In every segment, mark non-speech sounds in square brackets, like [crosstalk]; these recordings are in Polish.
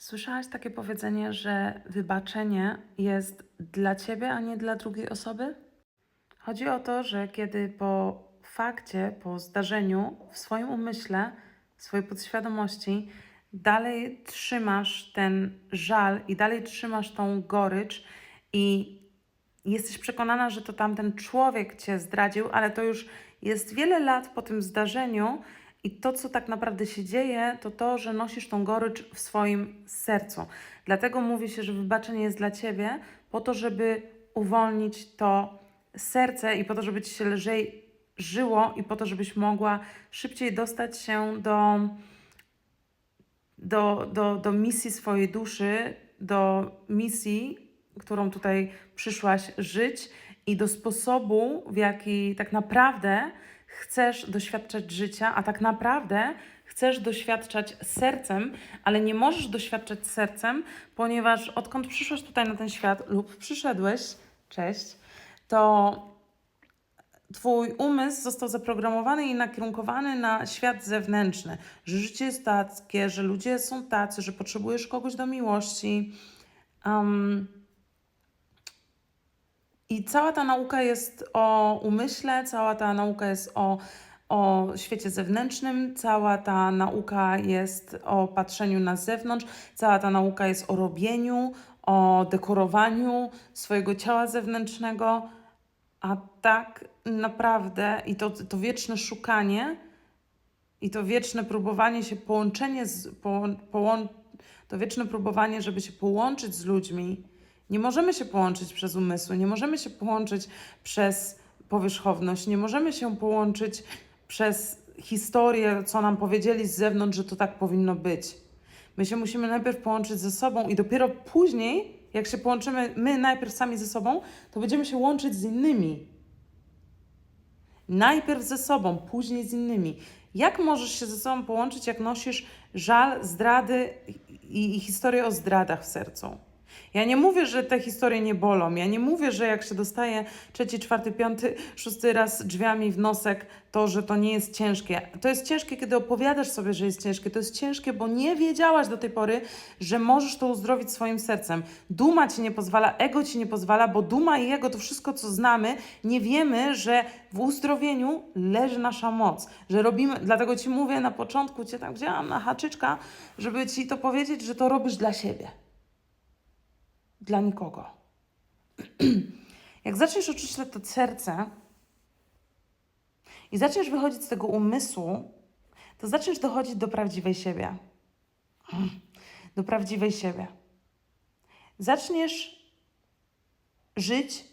Słyszałaś takie powiedzenie, że wybaczenie jest dla ciebie, a nie dla drugiej osoby? Chodzi o to, że kiedy po fakcie, po zdarzeniu, w swoim umyśle, w swojej podświadomości dalej trzymasz ten żal i dalej trzymasz tą gorycz i jesteś przekonana, że to tamten człowiek cię zdradził, ale to już jest wiele lat po tym zdarzeniu i to, co tak naprawdę się dzieje, to to, że nosisz tą gorycz w swoim sercu. Dlatego mówi się, że wybaczenie jest dla ciebie, po to, żeby uwolnić to serce i po to, żeby ci się lżej żyło i po to, żebyś mogła szybciej dostać się do, do, do, do misji swojej duszy, do misji, którą tutaj przyszłaś żyć i do sposobu, w jaki tak naprawdę chcesz doświadczać życia, a tak naprawdę chcesz doświadczać sercem, ale nie możesz doświadczać sercem, ponieważ odkąd przyszłaś tutaj na ten świat lub przyszedłeś, cześć, to Twój umysł został zaprogramowany i nakierunkowany na świat zewnętrzny, że życie jest takie, że ludzie są tacy, że potrzebujesz kogoś do miłości. Um, I cała ta nauka jest o umyśle, cała ta nauka jest o, o świecie zewnętrznym, cała ta nauka jest o patrzeniu na zewnątrz, cała ta nauka jest o robieniu, o dekorowaniu swojego ciała zewnętrznego. A tak naprawdę i to, to wieczne szukanie i to wieczne próbowanie się, połączenie z, po, połą, to wieczne próbowanie, żeby się połączyć z ludźmi. Nie możemy się połączyć przez umysły, nie możemy się połączyć przez powierzchowność, nie możemy się połączyć przez historię, co nam powiedzieli z zewnątrz, że to tak powinno być. My się musimy najpierw połączyć ze sobą i dopiero później, jak się połączymy my najpierw sami ze sobą, to będziemy się łączyć z innymi. Najpierw ze sobą, później z innymi. Jak możesz się ze sobą połączyć, jak nosisz żal, zdrady i, i historię o zdradach w sercu? Ja nie mówię, że te historie nie bolą. Ja nie mówię, że jak się dostaje trzeci, czwarty, piąty, szósty raz drzwiami w nosek, to że to nie jest ciężkie. To jest ciężkie, kiedy opowiadasz sobie, że jest ciężkie. To jest ciężkie, bo nie wiedziałaś do tej pory, że możesz to uzdrowić swoim sercem. Duma ci nie pozwala, ego ci nie pozwala, bo duma i ego to wszystko, co znamy, nie wiemy, że w uzdrowieniu leży nasza moc, że robimy. Dlatego ci mówię na początku, cię tak wzięłam na haczyczka, żeby ci to powiedzieć, że to robisz dla siebie dla nikogo. [clears throat] Jak zaczniesz oczyszczać to serce i zaczniesz wychodzić z tego umysłu, to zaczniesz dochodzić do prawdziwej siebie. [clears throat] Do prawdziwej siebie. Zaczniesz żyć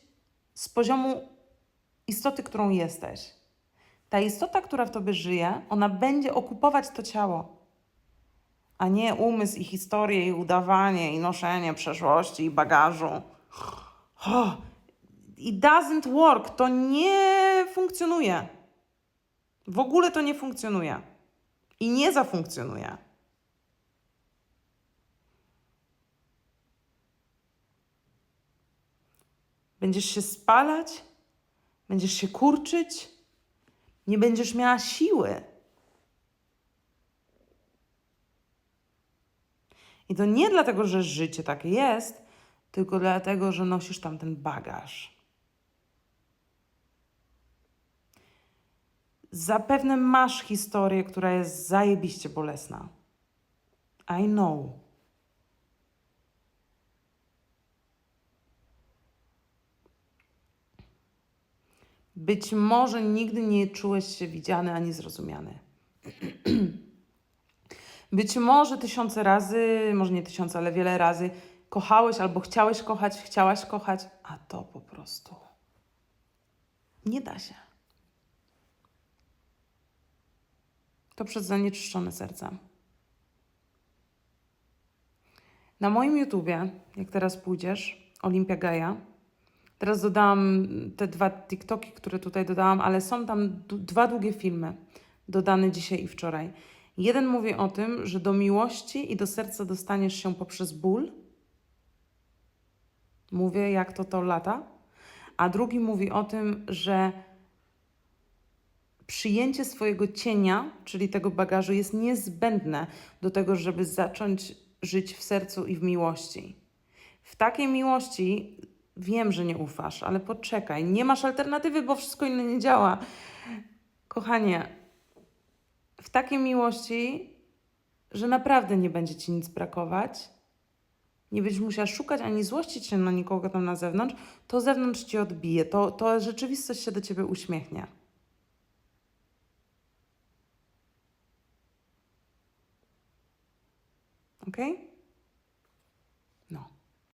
z poziomu istoty, którą jesteś. Ta istota, która w tobie żyje, ona będzie okupować to ciało a nie umysł i historię i udawanie i noszenie przeszłości i bagażu. Oh, it doesn't work. To nie funkcjonuje. W ogóle to nie funkcjonuje. I nie zafunkcjonuje. Będziesz się spalać, będziesz się kurczyć, nie będziesz miała siły. I to nie dlatego, że życie takie jest, tylko dlatego, że nosisz tam ten bagaż. Zapewne masz historię, która jest zajebiście bolesna. I know. Być może nigdy nie czułeś się widziany ani zrozumiany. [clears throat] Być może tysiące razy, może nie tysiące, ale wiele razy kochałeś albo chciałeś kochać, chciałaś kochać, a to po prostu nie da się. To przez zanieczyszczone serca. Na moim YouTubie, jak teraz pójdziesz, Olimpia Gaja, teraz dodałam te dwa TikToki, które tutaj dodałam, ale są tam dwa długie filmy dodane dzisiaj i wczoraj. Jeden mówi o tym, że do miłości i do serca dostaniesz się poprzez ból. Mówię, jak to to lata. A drugi mówi o tym, że przyjęcie swojego cienia, czyli tego bagażu, jest niezbędne do tego, żeby zacząć żyć w sercu i w miłości. W takiej miłości wiem, że nie ufasz, ale poczekaj, nie masz alternatywy, bo wszystko inne nie działa. Kochanie, w takiej miłości, że naprawdę nie będzie ci nic brakować, nie będziesz musiała szukać ani złościć się na nikogo tam na zewnątrz, to zewnątrz ci odbije, to, to rzeczywistość się do ciebie uśmiechnie. Ok?